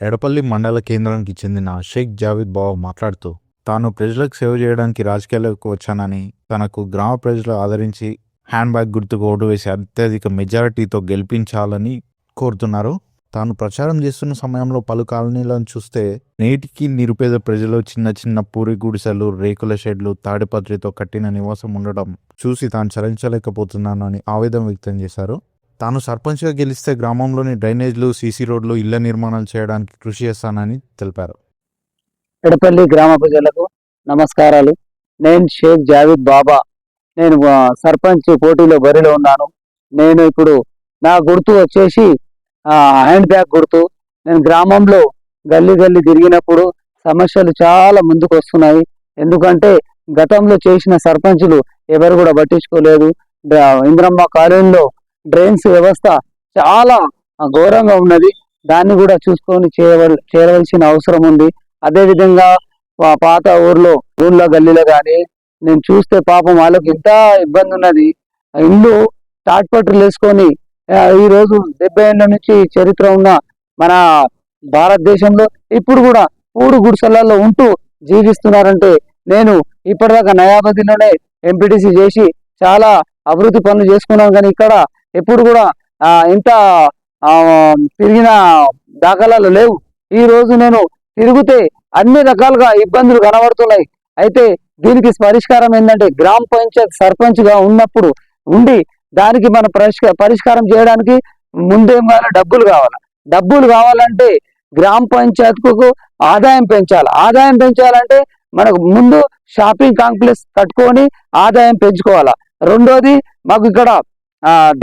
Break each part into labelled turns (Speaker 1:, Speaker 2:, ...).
Speaker 1: ఎడపల్లి మండల కేంద్రానికి చెందిన షేక్ జావేద్ బావ మాట్లాడుతూ తాను ప్రజలకు సేవ చేయడానికి రాజకీయాలకు వచ్చానని తనకు గ్రామ ప్రజలు ఆదరించి హ్యాండ్ బ్యాగ్ గుర్తుకు ఓటు వేసి అత్యధిక మెజారిటీతో గెలిపించాలని కోరుతున్నారు. తాను ప్రచారం చేస్తున్న సమయంలో పలు కాలనీలను చూస్తే నేటికి నిరుపేద ప్రజలు చిన్న చిన్న పూరి గుడిసెలు రేకుల షెడ్లు తాడిపత్రితో కట్టిన నివాసం ఉండడం చూసి తాను చలించలేకపోతున్నాను అని ఆవేదన వ్యక్తం చేశారు. తాను సర్పంచ్గా గెలిస్తే గ్రామంలోని డ్రైనేజ్లు సీసీ రోడ్లు ఇళ్ళ నిర్మాణాలు చేయడానికి కృషి చేస్తానని తెలిపారు.
Speaker 2: ఎడపల్లి గ్రామ ప్రజలకు నమస్కారాలు. నేను షేక్ జావీద్ బాబా. నేను సర్పంచ్ పోటీలో బరిలో ఉన్నాను. నేను ఇప్పుడు నా గుర్తు వచ్చేసి హ్యాండ్ బ్యాగ్ గుర్తు. నేను గ్రామంలో గల్లీ గల్లీ తిరిగినప్పుడు సమస్యలు చాలా ముందుకు వస్తున్నాయి. ఎందుకంటే గతంలో చేసిన సర్పంచులు ఎవరు కూడా పట్టించుకోలేదు. ఇంద్రమ్మ కాలనీలో డ్రైన్స్ వ్యవస్థ చాలా ఘోరంగా ఉన్నది. దాన్ని కూడా చూసుకొని చేయవల్ చేరవలసిన అవసరం ఉంది. అదేవిధంగా పాత ఊర్లో ఊళ్ళో గల్లీలో కానీ నేను చూస్తే పాపం వాళ్ళకి ఎంత ఇబ్బంది ఉన్నది. ఆ ఇల్లు తాట్పట్టులు వేసుకొని ఈరోజు డెబ్బై ఏళ్ళ నుంచి చరిత్ర ఉన్న మన భారతదేశంలో ఇప్పుడు కూడా పూడు గుడిసెలలో ఉంటూ జీవిస్తున్నారంటే నేను ఇప్పటిదాకా నయాబదిలోనే ఎంపీటీసీ చేసి చాలా అభివృద్ధి పనులు చేసుకున్నాను. కానీ ఇక్కడ ఎప్పుడు కూడా ఇంత తిరిగిన దాఖలాలు లేవు. ఈ రోజు నేను తిరిగితే అన్ని రకాలుగా ఇబ్బందులు కనబడుతున్నాయి. అయితే దీనికి పరిష్కారం ఏంటంటే గ్రామ పంచాయత్ సర్పంచ్గా ఉన్నప్పుడు ఉండి దానికి మన పరిష్కారం చేయడానికి ముందేం కావాలి? డబ్బులు కావాలి. డబ్బులు కావాలంటే గ్రామ పంచాయత్కు ఆదాయం పెంచాలి. ఆదాయం పెంచాలంటే మనకు ముందు షాపింగ్ కాంప్లెక్స్ కట్టుకొని ఆదాయం పెంచుకోవాలా. రెండోది మాకు ఇక్కడ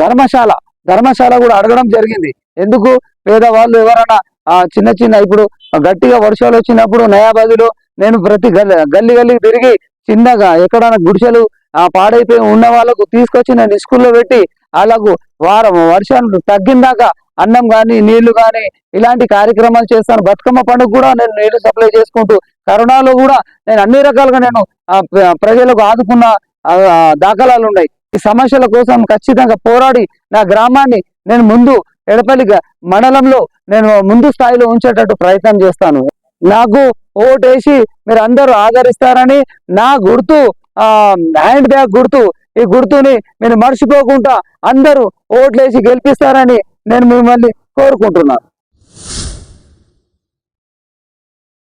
Speaker 2: ధర్మశాల. ధర్మశాల కూడా అడగడం జరిగింది. ఎందుకు? పేదవాళ్ళు ఎవరైనా చిన్న చిన్న ఇప్పుడు గట్టిగా వర్షాలు వచ్చినప్పుడు నయాబాదులో నేను ప్రతి గల్లీ గల్లీ తిరిగి చిన్నగా ఎక్కడైనా గుడిసెలు పాడైపోయి ఉన్న వాళ్ళకు తీసుకొచ్చి నేను స్కూల్లో పెట్టి వాళ్ళకు వారం వర్షం తగ్గిందాకా అన్నం కానీ నీళ్ళు కానీ ఇలాంటి కార్యక్రమాలు చేస్తాను. బతుకమ్మ పండుగ కూడా నేను నీళ్ళు సప్లై చేసుకుంటూ కరోనాలో కూడా నేను అన్ని రకాలుగా నేను ప్రజలకు ఆదుకున్న దాఖలాలు ఉన్నాయి. ఈ సమస్యల కోసం ఖచ్చితంగా పోరాడి నా గ్రామాన్ని నేను ముందు ఎడపల్లి మండలంలో నేను ముందు స్థాయిలో ఉంచేటట్టు ప్రయత్నం చేస్తాను. నాకు ఓటేసి మీరు అందరూ ఆదరిస్తారని నా గుర్తు హ్యాండ్ బ్యాగ్ గుర్తు ఈ గుర్తుని మీరు మర్చిపోకుండా అందరూ ఓట్లేసి గెలిపిస్తారని నేను మిమ్మల్ని కోరుకుంటున్నాను.